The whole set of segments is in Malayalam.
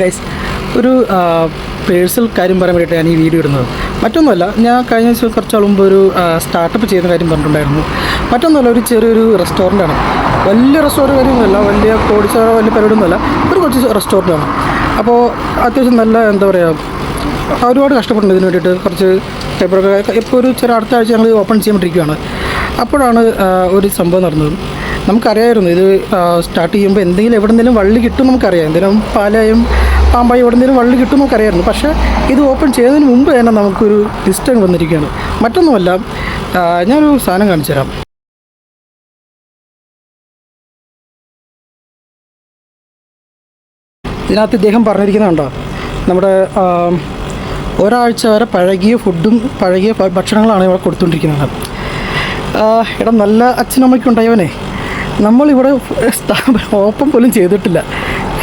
ഗൈസ് ഒരു പേഴ്സൽ കാര്യം പറയാൻ വേണ്ടിയിട്ട് ഞാൻ ഈ വീഡിയോ ഇടുന്നത്. മറ്റൊന്നുമല്ല ഞാൻ കഴിഞ്ഞ ദിവസം കുറച്ച് മുമ്പ് ഒരു സ്റ്റാർട്ടപ്പ് ചെയ്യുന്ന കാര്യം പറഞ്ഞിട്ടുണ്ടായിരുന്നു. മറ്റൊന്നുമല്ല ഒരു ചെറിയൊരു റെസ്റ്റോറന്റാണ് വലിയ റെസ്റ്റോറന്റ് കാര്യമൊന്നുമല്ല വലിയ കോടിച്ചോ വലിയ പരിപാടിയൊന്നുമല്ല ഒരു കുറച്ച് റെസ്റ്റോറന്റാണ് അപ്പോൾ അത്യാവശ്യം നല്ല എന്താ പറയുക ഒരുപാട് കഷ്ടപ്പെടുന്നു ഇതിന് വേണ്ടിയിട്ട് കുറച്ച് പേപ്പറൊക്കെ ഇപ്പോൾ ഒരു ചെറിയ അടുത്ത ആഴ്ച ഞങ്ങൾ ഓപ്പൺ ചെയ്യാൻ അപ്പോഴാണ് ഒരു സംഭവം നടന്നത്. നമുക്കറിയായിരുന്നു ഇത് സ്റ്റാർട്ട് ചെയ്യുമ്പോൾ എന്തെങ്കിലും എവിടെ നിന്നെങ്കിലും വള്ളി കിട്ടും നമുക്കറിയാം. എന്തെങ്കിലും പാലായും പാമ്പായും എവിടെ നിന്നെങ്കിലും വള്ളി കിട്ടും നമുക്കറിയായിരുന്നു. പക്ഷേ ഇത് ഓപ്പൺ ചെയ്തതിന് മുമ്പ് തന്നെ നമുക്കൊരു ലിസ്റ്റ് വന്നിരിക്കുകയാണ്. മറ്റൊന്നുമല്ല ഞാനൊരു സാധനം കാണിച്ചു തരാം. ഇതിനകത്ത് ഇദ്ദേഹം പറഞ്ഞിരിക്കുന്നുണ്ടോ നമ്മുടെ ഒരാഴ്ച വരെ പഴകിയ ഫുഡും പഴകിയ ഭക്ഷണങ്ങളാണ് ഇവിടെ കൊടുത്തുകൊണ്ടിരിക്കുന്നത്. ഇടം നല്ല അച്ഛനമ്മയ്ക്ക് ഉണ്ടായവനെ നമ്മളിവിടെ സ്ഥാപനം ഓപ്പൺ പോലും ചെയ്തിട്ടില്ല.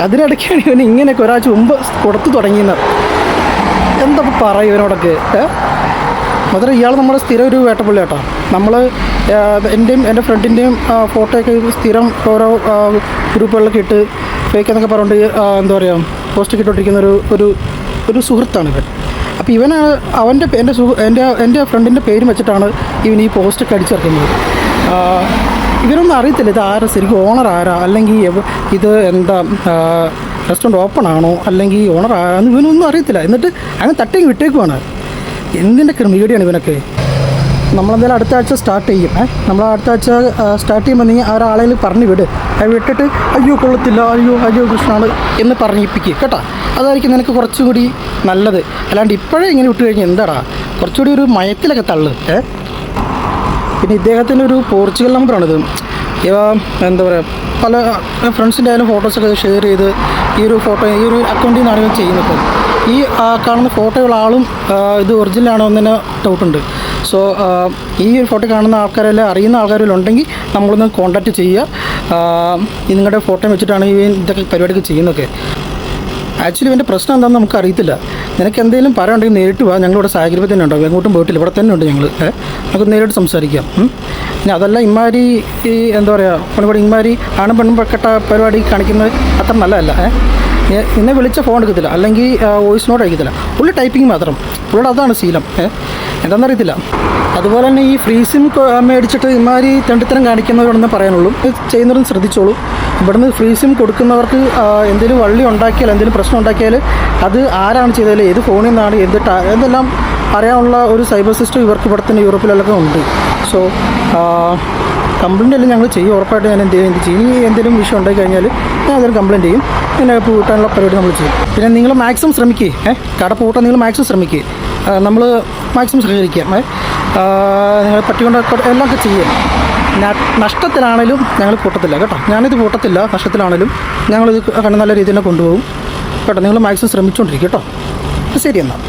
അതിനിടയ്ക്കാണ് ഇവന് ഇങ്ങനെയൊക്കെ ഒരാഴ്ച മുമ്പ് കൊടുത്തു തുടങ്ങിയത് എന്താ പറയും ഇവനോടൊക്കെ? മാത്രം ഇയാൾ നമ്മുടെ സ്ഥിരം ഒരു വേട്ടപ്പള്ളി നമ്മൾ എന്റെയും എന്റെ ഫ്രണ്ടിന്റെയും ഫോട്ടോയൊക്കെ സ്ഥിരം ഓരോ ഗ്രൂപ്പുകളിലൊക്കെ ഇട്ട് ഫേക്ക് എന്നൊക്കെ പറഞ്ഞിട്ട് എന്താ പറയുക പോസ്റ്റ് ഇട്ടുകൊണ്ടിരിക്കുന്ന ഒരു ഒരു ഒരു സുഹൃത്താണ് ഇവൻ. അപ്പോൾ ഇവന് അവന്റെ എന്റെ സുഹൃ എന്റെ എന്റെ ഫ്രണ്ടിന്റെ പേര് വെച്ചിട്ടാണ് ഇവൻ ഈ പോസ്റ്റൊക്കെ അടിച്ചിറക്കുന്നത്. ഇവരൊന്നും അറിയത്തില്ല. ഇത് ആരാ? ശരിക്കും ഓണർ ആരാ? അല്ലെങ്കിൽ ഇത് എന്താ റെസ്റ്റോറന്റ് ഓപ്പൺ ആണോ? അല്ലെങ്കിൽ ഓണർ ആരാന്ന് ഇവനൊന്നും അറിയത്തില്ല. എന്നിട്ട് അങ്ങനെ തട്ടേക്ക് വിട്ടേക്കുവാണ്. എന്തിന്റെ ക്രമീകടിയാണ് ഇവനൊക്കെ? നമ്മളെന്തായാലും അടുത്ത ആഴ്ച സ്റ്റാർട്ട് ചെയ്യും. നമ്മൾ അടുത്ത ആഴ്ച സ്റ്റാർട്ട് ചെയ്യുമ്പോൾ നീ ആ ഒരാളെയിൽ പറഞ്ഞു വിട്. വിട്ടിട്ട് അയ്യോ കൊള്ളത്തില്ല. അയ്യോ അയ്യോ കൃഷ്ണാണ് എന്ന് പറഞ്ഞിപ്പിക്കുക കേട്ടോ? അതായിരിക്കും നിനക്ക് കുറച്ചുകൂടി നല്ലത്. അല്ലാണ്ട് ഇപ്പോഴേ ഇങ്ങനെ വിട്ടു കഴിഞ്ഞാൽ എന്താടാ? കുറച്ചുകൂടി ഒരു മയത്തിലൊക്കെ തള്ളു. ഏ? പിന്നെ ഇദ്ദേഹത്തിന്റെ ഒരു പോർച്ചുഗൽ നമ്പറാണിത്. ഇവ എന്താ പറയുക പല ഫ്രണ്ട്സിന്റെ ആയാലും ഫോട്ടോസൊക്കെ ഷെയർ ചെയ്ത് ഈ ഒരു ഫോട്ടോ ഈ ഒരു അക്കൗണ്ടിൽ നിന്നാണ് ചെയ്യുന്നത്. ഈ കാണുന്ന ഫോട്ടോകളാളും ഇത് ഒറിജിനൽ ആണോ എന്ന് തന്നെ ഡൗട്ടുണ്ട് സോ ഈ ഒരു ഫോട്ടോ കാണുന്ന ആൾക്കാരെല്ലാം അറിയുന്ന ആൾക്കാരെല്ലാം ഉണ്ടെങ്കിൽ നമ്മളൊന്ന് കോൺടാക്റ്റ് ചെയ്യുക. നിങ്ങളുടെ ഫോട്ടോ വെച്ചിട്ടാണ് ഈ ഇതൊക്കെ പരിപാടിയൊക്കെ ചെയ്യുന്നതൊക്കെ. ആക്ച്വലി ഇവന്റെ പ്രശ്നം എന്താണെന്ന് നമുക്ക് അറിയത്തില്ല നിനക്ക് എന്തെങ്കിലും പറയുണ്ടെങ്കിൽ നേരിട്ട് വാ. ഞങ്ങളിവിടെ സാഹചര്യം തന്നെ ഉണ്ടാവും എങ്ങോട്ടും പോയിട്ടില്ല. ഇവിടെ തന്നെ ഉണ്ട് ഞങ്ങൾ നമുക്ക് നേരിട്ട് സംസാരിക്കാം. പിന്നെ അതല്ല ഇമാരി എന്താ പറയുക പണിപാടി ഇമാരി ആണും പെണ്ണും പെട്ട പരിപാടി കാണിക്കുന്നത് അത്ര നല്ലതല്ല. ഏ? എ- എന്നെ വിളിച്ച ഫോൺ എടുക്കത്തില്ല. അല്ലെങ്കിൽ വോയിസ് നോട്ട് അയക്കത്തില്ല. പുള്ളി ടൈപ്പിംഗ് മാത്രം. പുള്ളിയുടെ അതാണ് ശീലം. എന്താണെന്നറിയത്തില്ല. അതുപോലെ തന്നെ ഈ ഫ്രീ സിം മേടിച്ചിട്ട് ഇമാരി തെണ്ടിത്തരം കാണിക്കുന്നവരുണ്ടെന്ന് പറയാനുള്ളൂ. ചെയ്യുന്നവരും ശ്രദ്ധിച്ചോളൂ. ഇവിടുന്ന് ഫ്രീ സിം കൊടുക്കുന്നവർക്ക് എന്തെങ്കിലും വള്ളി ഉണ്ടാക്കിയാൽ എന്തെങ്കിലും പ്രശ്നം ഉണ്ടാക്കിയാൽ അത് ആരാണ് ചെയ്തത് ഏത് ഫോണിൽ നിന്നാണ് എന്ത് എന്തെല്ലാം അറിയാനുള്ള ഒരു സൈബർ സിസ്റ്റം ഇവർക്ക് ഇവിടെ തന്നെ യൂറോപ്പിലൊക്കെ ഉണ്ട്. സോ കംപ്ലൈന്റ് എല്ലാം ഞങ്ങൾ ചെയ്യും. ഉറപ്പായിട്ട് ഞാൻ എന്ത് ചെയ്യും എന്ത് ചെയ്യും. ഇനി എന്തെങ്കിലും വിഷയം ഉണ്ടായി കഴിഞ്ഞാൽ ഞാൻ അതിന് കംപ്ലൈന്റ് ചെയ്യും. പിന്നെ പൂട്ടാനുള്ള പരിപാടി നമ്മൾ ചെയ്യും. പിന്നെ നിങ്ങൾ മാക്സിമം ശ്രമിക്കുക ഏഹ് കട പൂട്ടാൻ നിങ്ങൾ മാക്സിമം ശ്രമിക്കുക നമ്മൾ മാക്സിമം സഹകരിക്കാം നിങ്ങൾ പറ്റിക്കൊണ്ട് എല്ലാം ചെയ്യാം. നഷ്ടത്തിലാണേലും ഞങ്ങൾ പൂട്ടത്തില്ല കേട്ടോ. ഞാനിത് പൂട്ടത്തില്ല നഷ്ടത്തിലാണേലും ഞങ്ങളിത് കണ്ട് നല്ല രീതിയിൽ കൊണ്ടുപോകും. കേട്ടോ. നിങ്ങൾ മാക്സിമം ശ്രമിച്ചുകൊണ്ടിരിക്കും കേട്ടോ. ശരി എന്നാൽ